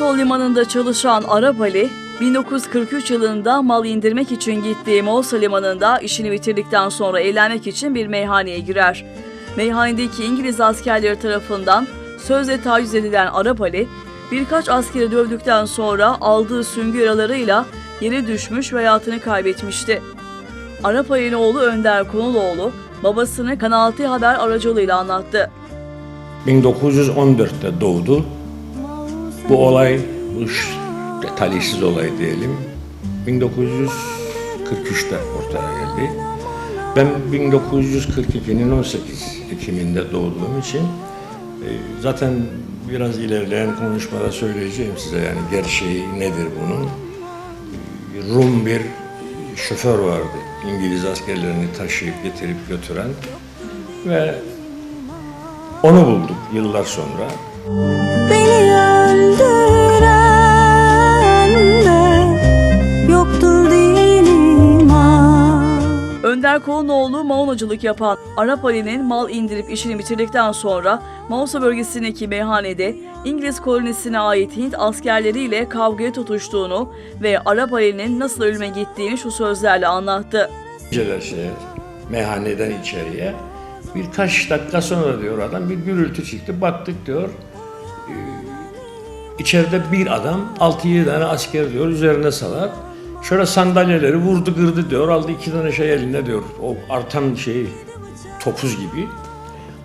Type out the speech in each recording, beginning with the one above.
Mosul Limanı'nda çalışan Arap Ali, 1943 yılında mal indirmek için gittiği Mosul Limanı'nda işini bitirdikten sonra eğlenmek için bir meyhaneye girer. Meyhanedeki İngiliz askerleri tarafından sözle taciz edilen Arap Ali, birkaç askeri dövdükten sonra aldığı süngü yaralarıyla yere düşmüş ve hayatını kaybetmişti. Arap Ali'nin oğlu Önder Konuloğlu, babasını Kanal T Haber aracılığıyla anlattı. 1914'te doğdu. Bu olay, bu talihsiz olay diyelim, 1943'te ortaya geldi. Ben 1942'nin 18 Ekim'inde doğduğum için e, zaten biraz ilerleyen konuşmada söyleyeceğim size yani gerçeği nedir bunun. Rum bir şoför vardı. İngiliz askerlerini taşıyıp getirip götüren ve onu bulduk yıllar sonra. Beni Önder Konunoğlu Maonacılık yapan Arap Ali'nin mal indirip işini bitirdikten sonra Mausa bölgesindeki meyhanede İngiliz kolonisine ait Hint askerleriyle kavgaya tutuştuğunu ve Arap Ali'nin nasıl ölüme gittiğini şu sözlerle anlattı. Geceler şeye, meyhaneden içeriye. Birkaç dakika sonra diyor adam bir gürültü çıktı. Baktık diyor. e, içeride bir adam 6-7 tane asker diyor üzerine salar. Şöyle sandalyeleri vurdu kırdı diyor. Aldı iki tane şey elinde diyor. O artan şey topuz gibi.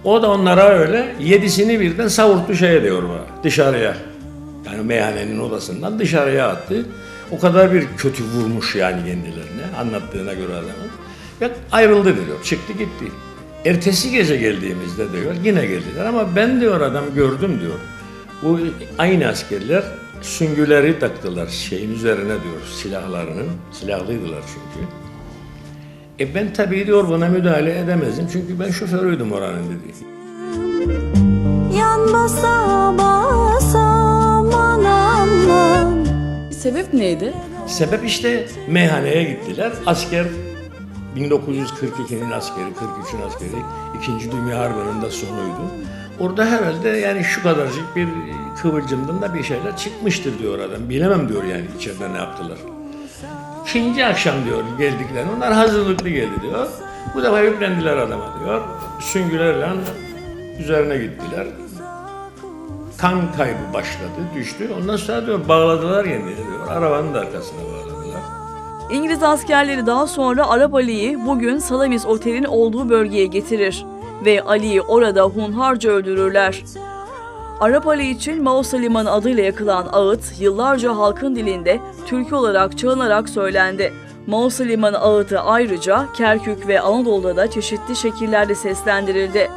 O da onlara öyle yedisini birden savurttu şeye diyor bana dışarıya. Yani meyhanenin odasından dışarıya attı. O kadar bir kötü vurmuş yani kendilerine anlattığına göre adamın. Ve ayrıldı diyor. Çıktı gitti. Ertesi gece geldiğimizde diyor yine geldiler ama ben diyor adam gördüm diyor. Bu aynı askerler süngüleri taktılar şeyin üzerine diyor silahlarının. Silahlıydılar çünkü. E ben tabii diyor buna müdahale edemezdim çünkü ben şoförüydüm oranın dedi. Yan basa basa aman aman Sebep neydi? Sebep işte meyhaneye gittiler. Asker 1942'nin askeri, 43'ün askeri, 2. Dünya Harbi'nin de sonuydu. Orada herhalde yani şu kadarcık bir kıvılcımdan da bir şeyler çıkmıştır diyor adam. Bilemem diyor yani içeride ne yaptılar. İkinci akşam diyor geldikler. Onlar hazırlıklı geldi diyor. Bu defa yüklendiler adama diyor. Süngülerle üzerine gittiler. Kan kaybı başladı, düştü. Ondan sonra diyor bağladılar kendini diyor. Arabanın da arkasına bağladılar. İngiliz askerleri daha sonra Arap Ali'yi bugün Salamis Otel'in olduğu bölgeye getirir ve Ali'yi orada hunharca öldürürler. Arap Ali için Mausa Limanı adıyla yakılan ağıt yıllarca halkın dilinde türkü olarak çığınarak söylendi. Mausa Limanı ağıtı ayrıca Kerkük ve Anadolu'da da çeşitli şekillerde seslendirildi.